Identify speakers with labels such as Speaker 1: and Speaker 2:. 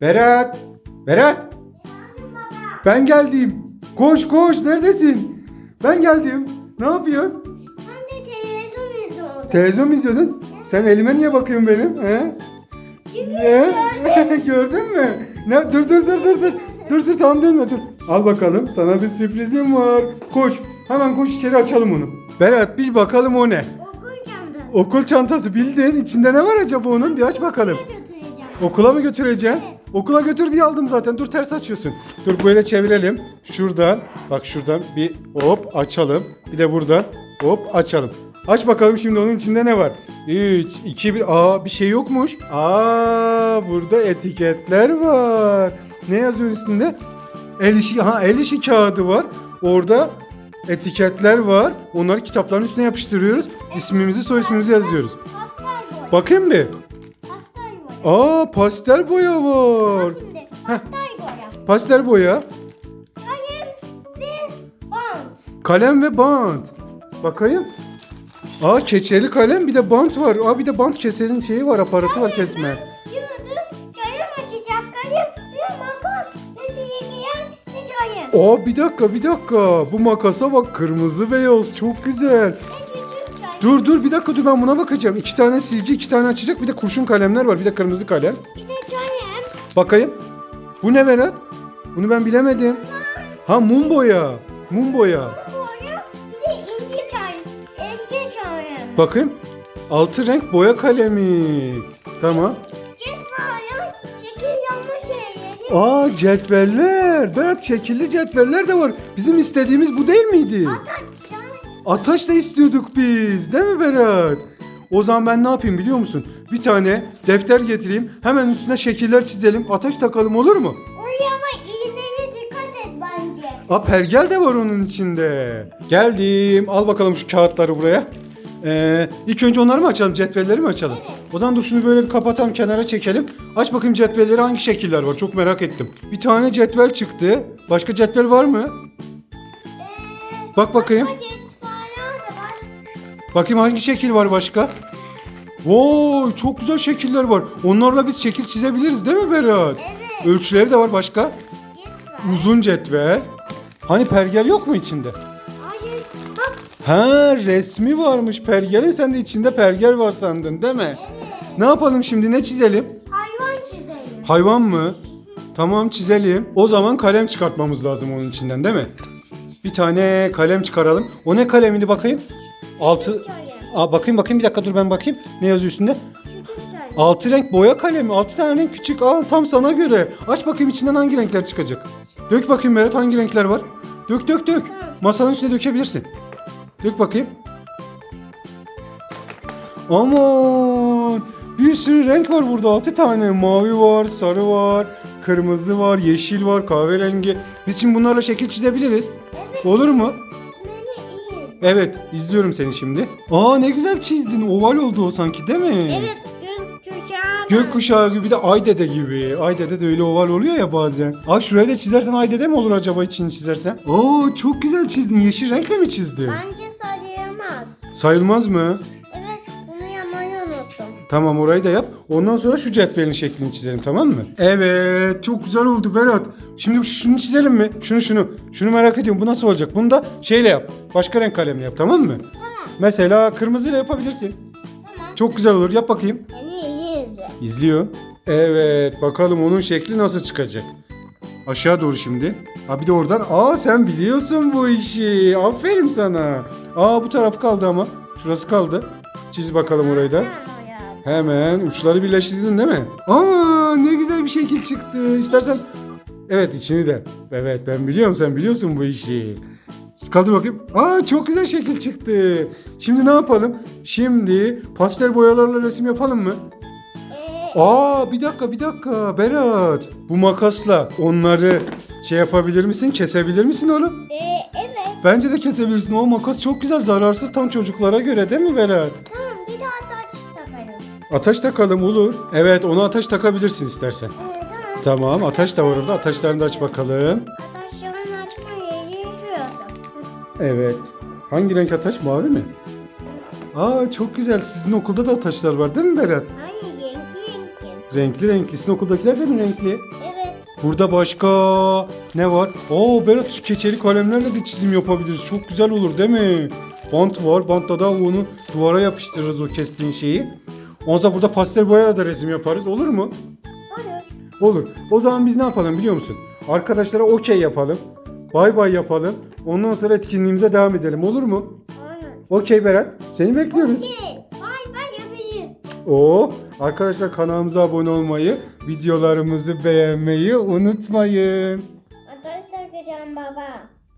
Speaker 1: Berat. Berat. Ben geldim. Koş koş neredesin? Ben geldim. Ne yapıyorsun?
Speaker 2: Ben de televizyon izliyordum.
Speaker 1: Televizyon mu izliyordun? Sen elime niye bakıyorsun benim? He? Ne? Gördün mü? Ne? Dur dur dur dur dur. Dur dur tamam dönme dur. Al bakalım sana bir sürprizim var. Koş. Hemen koş içeri açalım onu. Berat bir bakalım o ne?
Speaker 2: okul çantası.
Speaker 1: Okul çantası bildin. İçinde ne var acaba onun? Bir aç bakalım.
Speaker 2: Okula götüreceğim.
Speaker 1: Okula mı götüreceksin?
Speaker 2: Evet.
Speaker 1: Okula götür diye aldım zaten. Dur ters açıyorsun. Dur böyle çevirelim. Şuradan bak şuradan bir hop açalım. Bir de buradan hop açalım. Aç bakalım şimdi onun içinde ne var? 3, 2, 1. Aa bir şey yokmuş. Aa burada etiketler var. Ne yazıyor üstünde? El işi, ha el işi kağıdı var. Orada etiketler var. Onları kitapların üstüne yapıştırıyoruz. İsmimizi, soy ismimizi yazıyoruz. Bakayım bir. Aa pastel boya var.
Speaker 2: Şimdi pastel boya.
Speaker 1: Pastel boya,
Speaker 2: Kalem ve bant.
Speaker 1: kalem ve bant. Bakayım. Aa keçeli kalem bir de bant var. Aa bir de bant kesenin şeyi var, aparatı var kesme.
Speaker 2: Yıldız, kalem açacak kalem ve makas ve silgiyen ve kalem.
Speaker 1: Aa bir dakika bir dakika. Bu makasa bak kırmızı beyaz çok güzel.
Speaker 2: Kalem.
Speaker 1: Dur dur bir dakika dur ben buna bakacağım. İki tane silgi, iki tane açacak bir de kurşun kalemler var. Bir de kırmızı kalem.
Speaker 2: Bir de kalem.
Speaker 1: Bakayım. Bu ne Berat? Bunu ben bilemedim. Ha mum boya. Mum boya.
Speaker 2: Bir de ince kalem. İnce kalem.
Speaker 1: Bakayım. Altı renk boya kalemi. Tamam.
Speaker 2: Şekil yapma şeyleri.
Speaker 1: Aa cetveller. Berat şekilli cetveller de var. Bizim istediğimiz bu değil miydi?
Speaker 2: Hatta
Speaker 1: Ataş da istiyorduk biz. Değil mi Berat? O zaman ben ne yapayım biliyor musun? Bir tane defter getireyim. Hemen üstüne şekiller çizelim. Ateş takalım olur mu?
Speaker 2: Oraya ama iğneye dikkat et bence.
Speaker 1: Aa pergel de var onun içinde. Geldim. Al bakalım şu kağıtları buraya. Ee, ilk önce onları mı açalım? Cetvelleri mi açalım?
Speaker 2: Evet.
Speaker 1: O zaman dur şunu böyle bir kapatalım kenara çekelim. Aç bakayım cetvelleri hangi şekiller var? Çok merak ettim. Bir tane cetvel çıktı. Başka cetvel var mı?
Speaker 2: Ee,
Speaker 1: Bak bakayım.
Speaker 2: başka
Speaker 1: Bakayım hangi şekil var başka? Vay çok güzel şekiller var. Onlarla biz şekil çizebiliriz değil mi Berat?
Speaker 2: Evet.
Speaker 1: Ölçüleri de var başka.
Speaker 2: Var.
Speaker 1: Uzun cetvel. Hani pergel yok mu içinde?
Speaker 2: Hayır. Bak.
Speaker 1: Ha resmi varmış pergelin sen de içinde pergel var sandın değil mi?
Speaker 2: Evet.
Speaker 1: Ne yapalım şimdi ne çizelim?
Speaker 2: Hayvan çizelim.
Speaker 1: Hayvan mı? Tamam çizelim. O zaman kalem çıkartmamız lazım onun içinden değil mi? Bir tane kalem çıkaralım. O ne kalemiydi bakayım? Altı... Aa, bakayım bakayım bir dakika dur ben bakayım. Ne yazıyor üstünde? Altı renk boya kalemi. Altı tane renk küçük. Al tam sana göre. Aç bakayım içinden hangi renkler çıkacak. Dök bakayım Berat hangi renkler var. Dök dök dök. Masanın üstüne dökebilirsin. Dök bakayım. Aman. Bir sürü renk var burada. Altı tane. Mavi var, sarı var, kırmızı var, yeşil var, kahverengi. Biz şimdi bunlarla şekil çizebiliriz. Olur mu? Evet, izliyorum seni şimdi. Aa ne güzel çizdin. Oval oldu o sanki değil mi?
Speaker 2: Evet. Gökkuşağı.
Speaker 1: Gökkuşağı gibi de Aydede gibi. Aydede de öyle oval oluyor ya bazen. Aa şuraya da çizersen Aydede mi olur acaba içini çizersen? Oo çok güzel çizdin. Yeşil renkle mi çizdin?
Speaker 2: Bence sayılmaz.
Speaker 1: Sayılmaz mı? Tamam orayı da yap. Ondan sonra şu cetvelin şeklini çizelim tamam mı? Evet çok güzel oldu Berat. Şimdi şunu çizelim mi? Şunu şunu. Şunu merak ediyorum bu nasıl olacak? Bunu da şeyle yap. Başka renk kalemle yap tamam mı?
Speaker 2: Tamam.
Speaker 1: Mesela kırmızıyla yapabilirsin.
Speaker 2: Tamam.
Speaker 1: Çok güzel olur yap bakayım.
Speaker 2: İyi izle.
Speaker 1: İzliyor. Evet bakalım onun şekli nasıl çıkacak. Aşağı doğru şimdi. Ha bir de oradan. Aa sen biliyorsun bu işi. Aferin sana. Aa bu taraf kaldı ama. Şurası kaldı. Çiz bakalım orayı da.
Speaker 2: Tamam.
Speaker 1: Hemen uçları birleştirdin değil mi? Aa ne güzel bir şekil çıktı. İstersen Evet içini de. Evet ben biliyorum sen biliyorsun bu işi. Kaldır bakayım. Aa çok güzel şekil çıktı. Şimdi ne yapalım? Şimdi pastel boyalarla resim yapalım mı?
Speaker 2: Ee,
Speaker 1: Aa bir dakika bir dakika Berat. Bu makasla onları şey yapabilir misin? Kesebilir misin oğlum?
Speaker 2: e, evet.
Speaker 1: Bence de kesebilirsin. O makas çok güzel zararsız tam çocuklara göre değil mi Berat?
Speaker 2: Tamam
Speaker 1: Ataş takalım olur. Evet ona ataş takabilirsin istersen.
Speaker 2: Ee, tamam.
Speaker 1: Tamam ataş da var orada. Ataşlarını da aç bakalım.
Speaker 2: Arkadaşların açma yeri şurası.
Speaker 1: Evet. Hangi renk ataş? Mavi mi? Aa çok güzel. Sizin okulda da ataşlar var değil mi Berat?
Speaker 2: Hayır yenki yenki.
Speaker 1: Renkli renkli. Sizin okuldakiler de mi renkli?
Speaker 2: Evet.
Speaker 1: Burada başka ne var? Oo Berat şu keçeli kalemlerle de çizim yapabiliriz. Çok güzel olur değil mi? Bant var. Bantla da onu duvara yapıştırırız o kestiğin şeyi. Sonra burada pastel boyayla da resim yaparız. Olur mu?
Speaker 2: Olur.
Speaker 1: Olur. O zaman biz ne yapalım biliyor musun? Arkadaşlara okey yapalım. Bay bay yapalım. Ondan sonra etkinliğimize devam edelim. Olur mu?
Speaker 2: Olur.
Speaker 1: Okey Berat. Seni bekliyoruz.
Speaker 2: Okey. Bay bay yapayım.
Speaker 1: Oo, arkadaşlar kanalımıza abone olmayı, videolarımızı beğenmeyi unutmayın.